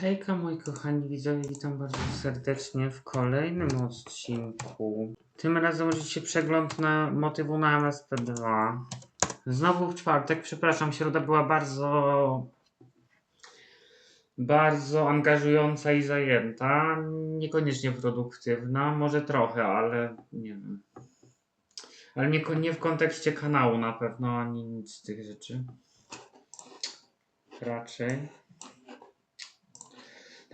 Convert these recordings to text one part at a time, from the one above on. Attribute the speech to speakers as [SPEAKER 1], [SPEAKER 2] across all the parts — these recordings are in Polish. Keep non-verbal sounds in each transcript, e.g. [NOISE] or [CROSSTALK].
[SPEAKER 1] Hejka moi kochani widzowie, witam bardzo serdecznie w kolejnym odcinku. Tym razem możecie przegląd na motywu na MSP2. Znowu w czwartek, przepraszam, środa była bardzo bardzo angażująca i zajęta. Niekoniecznie produktywna, może trochę, ale nie wiem. Ale nie, nie w kontekście kanału na pewno, ani nic z tych rzeczy. Raczej.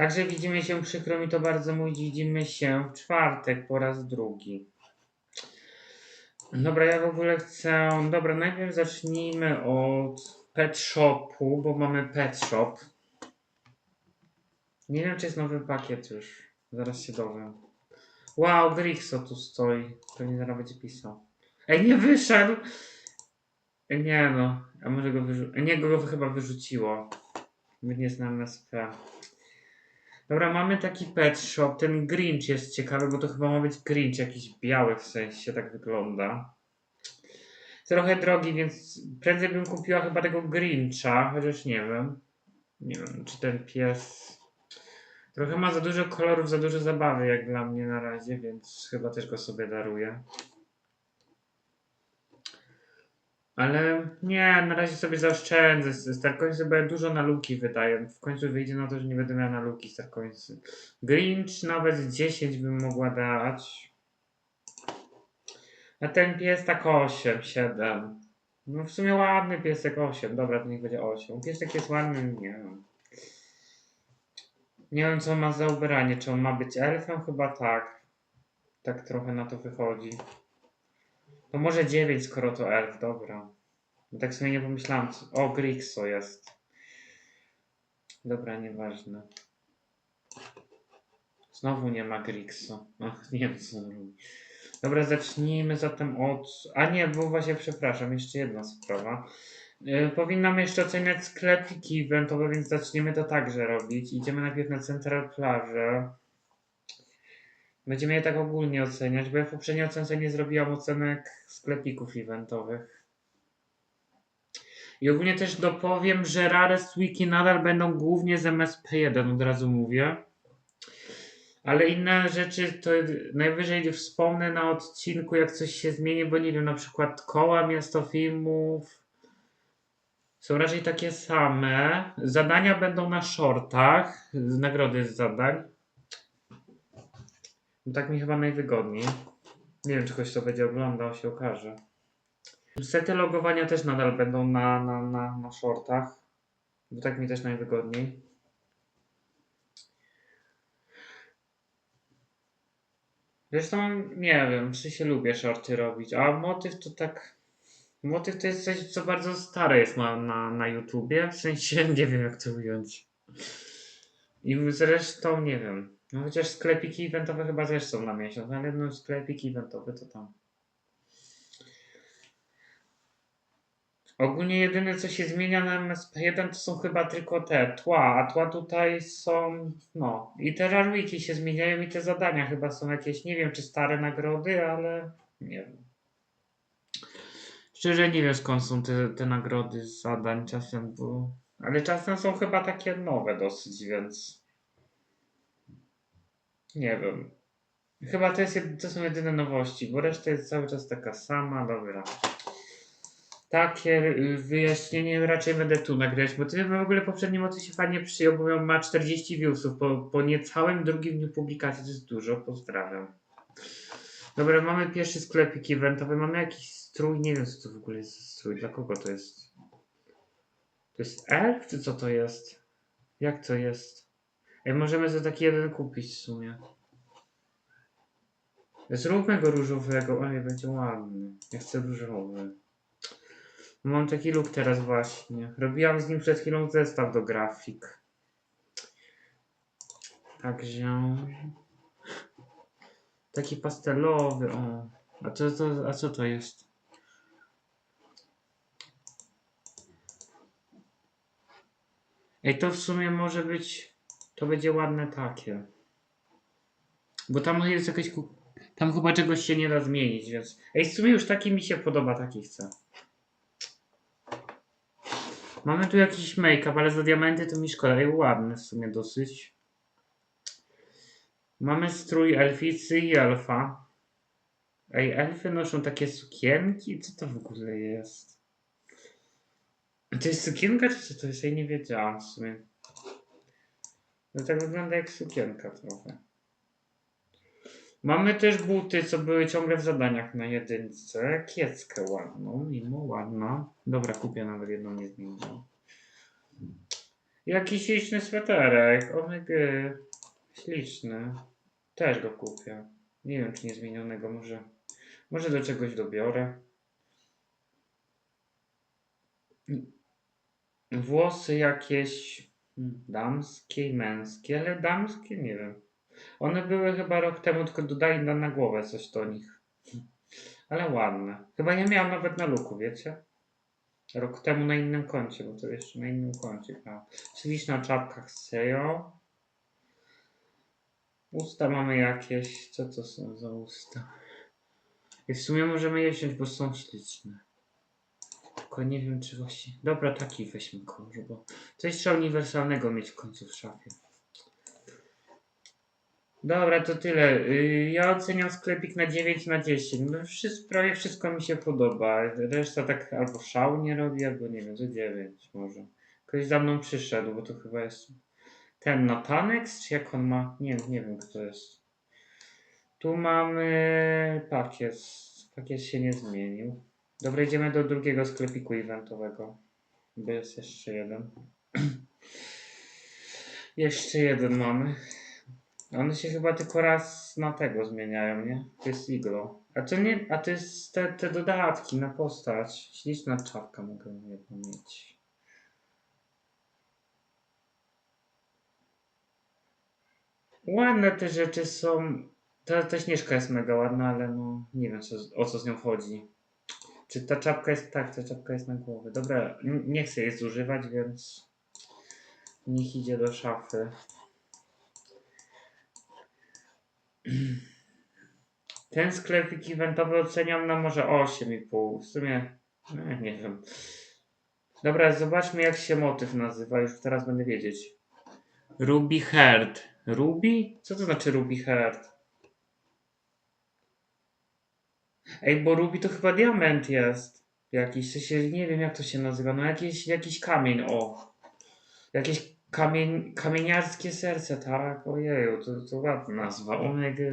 [SPEAKER 1] Także widzimy się, przykro mi to bardzo mówić, widzimy się w czwartek po raz drugi. Dobra, ja w ogóle chcę. Dobra, najpierw zacznijmy od pet shopu, bo mamy pet shop. Nie wiem, czy jest nowy pakiet już. Zaraz się dowiem. Wow, Grixo tu stoi. Pewnie zaraz będzie pisał. Ej, nie wyszedł! Ej, Nie no, a może go wyrzuciło? Nie, go chyba wyrzuciło. My nie znamy SP. Dobra, mamy taki pet shop. Ten Grinch jest ciekawy, bo to chyba ma być Grinch jakiś biały w sensie, tak wygląda. Trochę drogi, więc prędzej bym kupiła chyba tego Grincha, chociaż nie wiem. Nie wiem, czy ten pies. Trochę ma za dużo kolorów, za dużo zabawy jak dla mnie na razie, więc chyba też go sobie daruję. Ale nie, na razie sobie zaoszczędzę. Starcoinsy, bo ja dużo na luki wydaję. W końcu wyjdzie na to, że nie będę miał na luki Starcoinsy. Grinch nawet 10 bym mogła dać. A ten pies tak 8, 7. No w sumie ładny piesek 8. Dobra, to niech będzie 8. Piesek jest ładny, nie wiem. Nie wiem co on ma za ubranie. Czy on ma być elfem? Chyba tak. Tak trochę na to wychodzi. To może 9, skoro to elf, dobra. No tak sobie nie pomyślałam. co- O, Grixo jest. Dobra, nieważne. Znowu nie ma Grixo. Ach, nie wiem co robi. Dobra, zacznijmy zatem od... A nie, bo właśnie przepraszam, jeszcze jedna sprawa. Yy, powinnam jeszcze oceniać sklepiki eventowe, więc zaczniemy to także robić. Idziemy najpierw na Central Plażę. Będziemy je tak ogólnie oceniać, bo ja w poprzedniej ocence nie zrobiłam ocenek sklepików eventowych. I ogólnie też dopowiem, że Rarest Wiki nadal będą głównie z MSP1, od razu mówię. Ale inne rzeczy to najwyżej wspomnę na odcinku, jak coś się zmieni, bo nie wiem, na przykład koła, miasto filmów są raczej takie same. Zadania będą na shortach, nagrody z zadań. Tak mi chyba najwygodniej. Nie wiem, czy ktoś to będzie oglądał, się okaże. Sety logowania też nadal będą na, na, na, na shortach. Bo tak mi też najwygodniej. Zresztą nie wiem, czy się lubię shorty robić, a motyw to tak. Motyw to jest coś, co bardzo stare jest na, na, na YouTubie. W sensie [LAUGHS] nie wiem, jak to ująć. I zresztą nie wiem. No chociaż sklepiki eventowe chyba też są na miesiąc, ale no sklepiki eventowe to tam. Ogólnie jedyne co się zmienia na MSP1 to są chyba tylko te tła, a tła tutaj są, no i te rarwiki się zmieniają i te zadania chyba są jakieś, nie wiem czy stare nagrody, ale nie wiem. Szczerze nie wiem skąd są te, te nagrody z zadań czasem, bo... Ale czasem są chyba takie nowe dosyć, więc... Nie wiem. Chyba to, jest, to są jedyne nowości, bo reszta jest cały czas taka sama, dobra. Takie y, wyjaśnienie raczej będę tu nagrywać, bo ty w ogóle poprzednim o się fajnie przyjął, bo on ma 40 viewsów po, po niecałym drugim dniu publikacji, to jest dużo, pozdrawiam. Dobra, mamy pierwszy sklepik eventowy, mamy jakiś strój, nie wiem co to w ogóle jest strój, dla kogo to jest? To jest elf, czy co to jest? Jak to jest? Ej, możemy za taki jeden kupić w sumie. Zróbmy go różowego, ale będzie ładny. Ja chcę różowy. Mam taki look teraz właśnie. Robiłam z nim przed chwilą zestaw do grafik. Także... Taki pastelowy, o. A co to, a co to jest? Ej, to w sumie może być... To będzie ładne takie. Bo tam jest jakieś... Tam chyba czegoś się nie da zmienić, więc... Ej, w sumie już taki mi się podoba, taki chcę. Mamy tu jakiś make-up, ale za diamenty to mi szkoda. Ej, ładny w sumie dosyć. Mamy strój elficy i elfa. Ej, elfy noszą takie sukienki? Co to w ogóle jest? To jest sukienka, czy co to jest? Ja nie wiedziałam w sumie. No tak wygląda jak sukienka trochę. Mamy też buty, co były ciągle w zadaniach na jedynce. Kieckę ładną, mimo ładna. Dobra, kupię nawet jedną, nie zmienię. Jakiś śliczny sweterek, omega. Śliczny. Też go kupię. Nie wiem, czy nie zmienionego, może. Może do czegoś dobiorę. Włosy jakieś damskie i męskie, ale damskie nie wiem. One były chyba rok temu, tylko dodali na, na głowę coś do nich. Ale ładne. Chyba nie miałam nawet na luku, wiecie? Rok temu na innym koncie, bo to jeszcze na innym koncie grałam. Śliczna czapka Sejo. Usta mamy jakieś. Co to są za usta? I w sumie możemy je wziąć, bo są śliczne. Tylko nie wiem, czy właśnie. Dobra, taki weźmy kolor, bo coś trzeba uniwersalnego mieć w końcu w szafie. Dobra, to tyle. Y, Ja oceniam sklepik na 9 na 10. No, wszystko, prawie wszystko mi się podoba. Reszta tak albo szału nie robi, albo nie wiem, to 9 może. Ktoś za mną przyszedł, bo to chyba jest ten Natanex, czy jak on ma? Nie, nie wiem, kto jest. Tu mamy pakiet. Pakiet się nie zmienił. Dobra, idziemy do drugiego sklepiku eventowego. Bo jest jeszcze jeden. [CLEARS THROAT] jeszcze jeden mamy. One się chyba tylko raz na tego zmieniają, nie? To jest iglo. A to nie, a to jest te, te dodatki na postać. Śliczna czapka mogę jedną mieć. Ładne te rzeczy są. Ta, ta śnieżka jest mega ładna, ale no nie wiem co, o co z nią chodzi. Czy ta czapka jest. Tak, ta czapka jest na głowie. Dobra, nie chcę jej zużywać, więc niech idzie do szafy. [CLEARS THROAT] Ten sklepik eventowy oceniam na może 8,5. W sumie no, nie wiem. Dobra, zobaczmy jak się motyw nazywa. Już teraz będę wiedzieć. Ruby Heart. Ruby? Co to znaczy Ruby Heart? Ej, bo Ruby to chyba diament jest. Jakiś, w sensie, nie wiem jak to się nazywa. No jakiś, jakiś kamień, o. Jakieś kamień, kamieniarskie serce, tak? Ojeju, to, to ładna nazwa. Omega.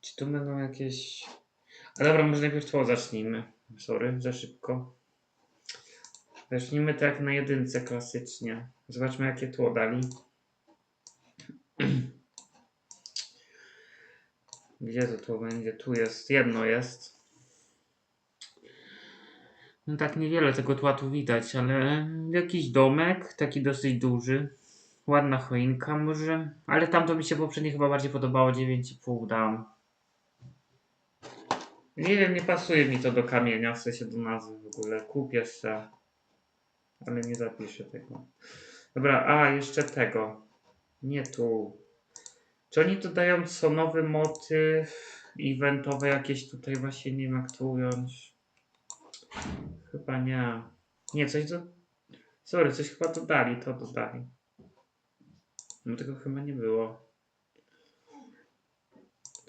[SPEAKER 1] Czy tu będą jakieś... A dobra, może najpierw to zacznijmy. Sorry, za szybko. Zacznijmy tak na jedynce klasycznie. Zobaczmy jakie tło dali. Gdzie to tło będzie? Tu jest. Jedno jest. No tak niewiele tego tła tu widać, ale jakiś domek, taki dosyć duży. Ładna choinka może, ale tamto mi się poprzednio chyba bardziej podobało, 9,5 dam. Nie wiem, nie pasuje mi to do kamienia, w sensie do nazwy w ogóle. Kupię se, ale nie zapiszę tego. Dobra, a jeszcze tego. Nie tu. Czy oni dodają co nowy motyw eventowe jakieś tutaj właśnie nie wiem jak to ująć. Chyba nie. Nie, coś do... Sorry, coś chyba dodali, to dodali. No tego chyba nie było.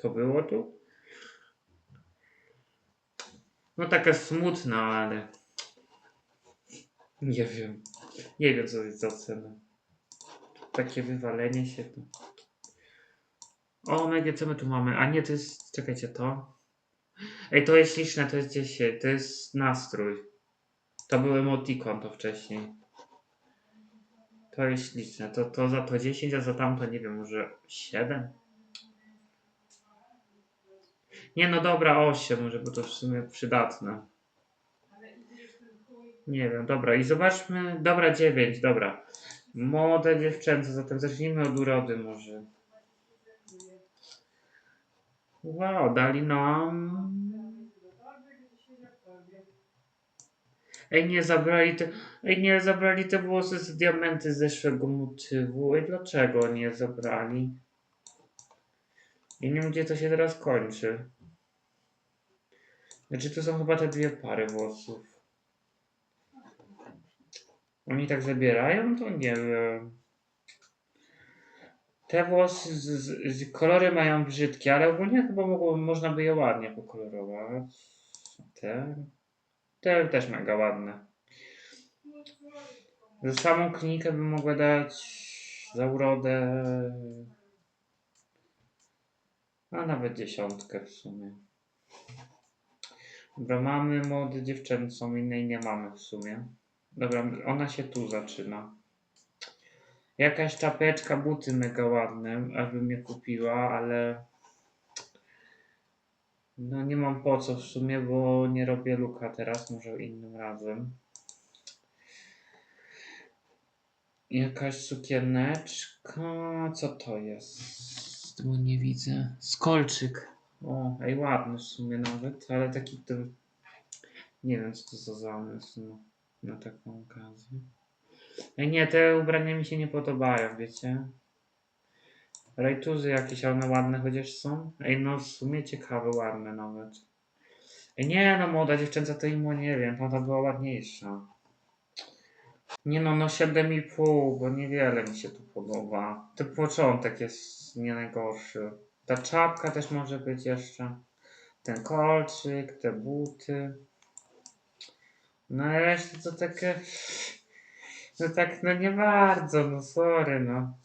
[SPEAKER 1] To było tu? No taka smutna, ale... Nie wiem. Nie wiem, co jest za ocena. Takie wywalenie się tu. O, Megie, co my tu mamy? A nie, to jest... Czekajcie, to... Ej, to jest śliczne, to jest 10. To jest nastrój. To był emotikon to wcześniej. To jest śliczne. To, to za to 10, a za tamto nie wiem, może 7? Nie no dobra, 8 może, bo to w sumie przydatne. Nie wiem, dobra i zobaczmy, dobra 9, dobra. Młode dziewczęce, zatem zacznijmy od urody może. Wow, dali nam... Ej, nie zabrali te... Ej, nie zabrali te włosy z diamenty z zeszłego motywu. Ej, dlaczego nie zabrali? Ja nie wiem, gdzie to się teraz kończy. Znaczy, to są chyba te dwie pary włosów. Oni tak zabierają, to nie wiem. Te włosy, z, z, z, kolory mają brzydkie, ale ogólnie chyba mogło, można by je ładnie pokolorować. Te, te też mega ładne. Za samą klinikę bym mogła dać za urodę. A nawet dziesiątkę w sumie. Dobra, mamy młode dziewczęcą, innej nie mamy w sumie. Dobra, ona się tu zaczyna. Jakaś czapeczka, buty mega ładne, aż bym je kupiła, ale no nie mam po co w sumie, bo nie robię luka teraz, może innym razem. Jakaś sukieneczka, co to jest? Bo nie widzę. Skolczyk. O, ej, ładny w sumie nawet, ale taki to... Nie wiem, co to za zamysł no, na taką okazję. Nie, te ubrania mi się nie podobają, wiecie? Rajtuzy jakieś, one ładne chociaż są. Ej, no w sumie ciekawe, ładne nawet. Ej, nie, no młoda dziewczęca to imo nie wiem, tamta była ładniejsza. Nie no, no 7,5, bo niewiele mi się tu podoba. Ten początek jest nie najgorszy. Ta czapka też może być jeszcze. Ten kolczyk, te buty. No reszta to takie... No tak, no nie bardzo, no sorry, no.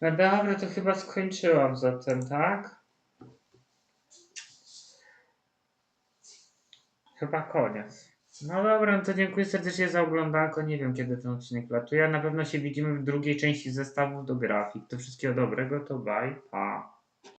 [SPEAKER 1] No dobra, to chyba skończyłam zatem, tak? Chyba koniec. No dobra, no to dziękuję serdecznie za oglądanko. Nie wiem kiedy ten odcinek latuje. Na pewno się widzimy w drugiej części zestawów do grafik. To wszystkiego dobrego, to bye, pa.